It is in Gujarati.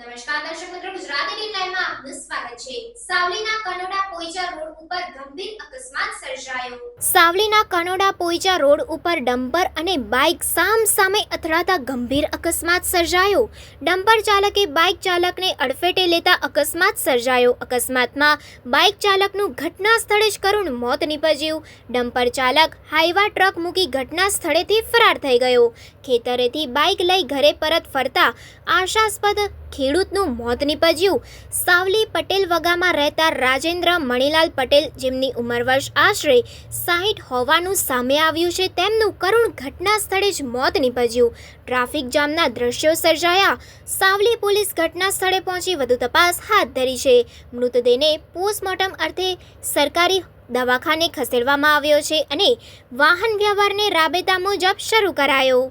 નમસ્કાર દર્શક મિત્રો ગુજરાતી ટીમ લાઈવમાં આપનું સ્વાગત છે. સાવલીના કનોડા પોઈચર સર્જાયો. સાવલીના કનોડા પોઈચા રોડ ઉપર ડમ્પર અને બાઇક સામ સામે અથડાતા ગંભીર અકસ્માત સર્જાયો. ડમ્પર ચાલકે બાઇક ચાલકને અડફેટે લેતા અકસ્માત સર્જાયો. અકસ્માતમાં બાઇક ચાલકનું ઘટના સ્થળે જ કરુણ મોત નીપજ્યું. ડમ્પર ચાલક હાઈવા ટ્રક મૂકી ઘટના સ્થળેથી ફરાર થઈ ગયો. ખેતરેથી બાઇક લઈ ઘરે પરત ફરતા આશાસ્પદ ખેડૂતનું મોત નીપજ્યું. સાવલી પટેલ વગામાં રહેતા રાજેન્દ્ર મણીલાલ પટેલ જેમની ઉંમર વર્ષ આશરે સાહીઠ હોવાનું સામે આવ્યું છે, તેમનું કરુણ ઘટના સ્થળે જ મોત નીપજ્યું. ટ્રાફિક જામના દ્રશ્યો સર્જાયા. સાવલી પોલીસ ઘટના સ્થળે પહોંચી વધુ તપાસ હાથ ધરી છે. મૃતદેહને પોસ્ટમોર્ટમ અર્થે સરકારી દવાખાને ખસેડવામાં આવ્યો છે અને વાહન વ્યવહારને રાબેતા મુજબ શરૂ કરાયો.